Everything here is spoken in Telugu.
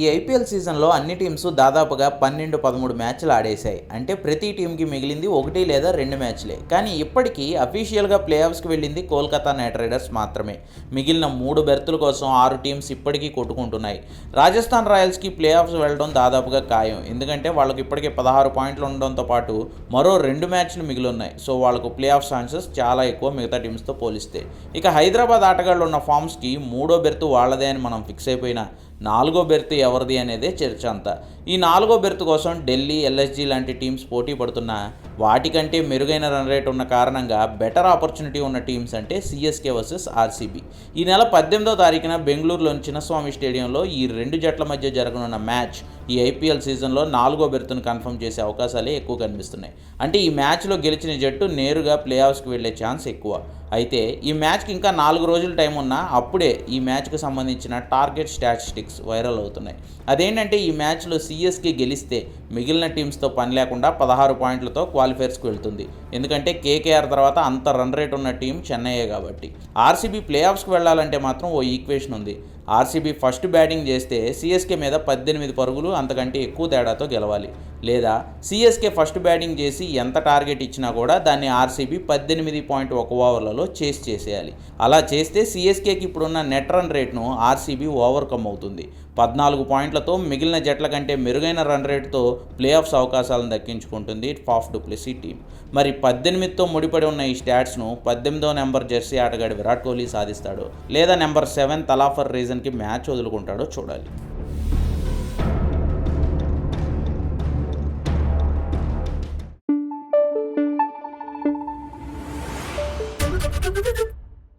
ఈ ఐపీఎల్ సీజన్లో అన్ని టీమ్స్ దాదాపుగా పన్నెండు పదమూడు మ్యాచ్లు ఆడేశాయి. అంటే ప్రతి టీంకి మిగిలింది ఒకటి లేదా రెండు మ్యాచ్లే. కానీ ఇప్పటికీ అఫీషియల్గా ప్లే ఆఫ్స్కి వెళ్ళింది కోల్కతా నైట్ రైడర్స్ మాత్రమే. మిగిలిన మూడు బెర్తుల కోసం ఆరు టీమ్స్ ఇప్పటికీ కొట్టుకుంటున్నాయి. రాజస్థాన్ రాయల్స్కి ప్లే ఆఫ్స్ వెళ్ళడం దాదాపుగా ఖాయం. ఎందుకంటే వాళ్ళకి ఇప్పటికే పదహారు పాయింట్లు ఉండడంతో పాటు మరో రెండు మ్యాచ్లు మిగిలి ఉన్నాయి సో వాళ్ళకు ప్లే ఆఫ్ ఛాన్సెస్ చాలా ఎక్కువ మిగతా టీమ్స్తో పోలిస్తే. ఇక హైదరాబాద్ ఆటగాళ్ళు ఉన్న ఫామ్స్కి మూడో బెర్త్ వాళ్ళదే అని మనం ఫిక్స్ అయిపోయినా నాలుగో బెర్త్ ఎవరిది అనేదే చర్చ అంతా. ఈ నాలుగో బెర్త్ కోసం ఢిల్లీ ఎల్ఎస్జీ లాంటి టీమ్స్ పోటీ పడుతున్నా వాటికంటే మెరుగైన రన్ రేట్ ఉన్న కారణంగా బెటర్ ఆపర్చునిటీ ఉన్న టీమ్స్ అంటే సిఎస్కే వర్సెస్ ఆర్సీబీ. ఈ నెల పద్దెనిమిదో తారీఖున బెంగళూరులోని చిన్నస్వామి స్టేడియంలో ఈ రెండు జట్ల మధ్య జరగనున్న మ్యాచ్ ఈ ఐపీఎల్ సీజన్లో నాలుగో బెర్త్ను కన్ఫర్మ్ చేసే అవకాశాలే ఎక్కువ కనిపిస్తున్నాయి. అంటే ఈ మ్యాచ్లో గెలిచిన జట్టు నేరుగా ప్లే ఆఫ్స్కి వెళ్ళే ఛాన్స్ ఎక్కువ. అయితే ఈ మ్యాచ్కి ఇంకా నాలుగు రోజుల టైం ఉన్నా అప్పుడే ఈ మ్యాచ్కు సంబంధించిన టార్గెట్ స్టాటిస్టిక్స్ వైరల్ అవుతున్నాయి. అదేంటంటే ఈ మ్యాచ్లో సిఎస్కి గెలిస్తే మిగిలిన టీమ్స్తో పని లేకుండా పదహారు పాయింట్లతో క్వాలిఫైర్స్కి వెళ్తుంది. ఎందుకంటే కేకేఆర్ తర్వాత అంత రన్ రేట్ ఉన్న టీం చెన్నయ్యే కాబట్టి. ఆర్సీబీ ప్లే ఆఫ్స్కి వెళ్ళాలంటే మాత్రం ఓ ఈక్వేషన్ ఉంది. ఆర్సీబీ ఫస్ట్ బ్యాటింగ్ చేస్తే సిఎస్కే మీద పద్దెనిమిది పరుగులు అంతకంటే ఎక్కువ తేడాతో గెలవాలి. లేదా సిఎస్కే ఫస్ట్ బ్యాటింగ్ చేసి ఎంత టార్గెట్ ఇచ్చినా కూడా దాన్ని ఆర్సీబీ పద్దెనిమిది పాయింట్ ఒక ఓవర్లలో చేసి చేసేయాలి. అలా చేస్తే సిఎస్కేకి ఇప్పుడున్న నెట్ రన్ రేట్ను ఆర్సీబీ ఓవర్కమ్ అవుతుంది. పద్నాలుగు పాయింట్లతో మిగిలిన జట్ల కంటే మెరుగైన రన్ రేట్తో ప్లే ఆఫ్స్ అవకాశాలను దక్కించుకుంటుంది ఫాఫ్ డూప్లెసీ టీం మరి పద్దెనిమిదితో ముడిపడి ఉన్న ఈ స్టాట్స్ను పద్దెనిమిదో నెంబర్ జెర్సీ ఆటగాడు విరాట్ కోహ్లీ సాధిస్తాడు. లేదా నెంబర్ సెవెన్ తలాఫర్ రీజన్ సీజన్కి మ్యాచ్ వదులుకుంటాడో చూడాలి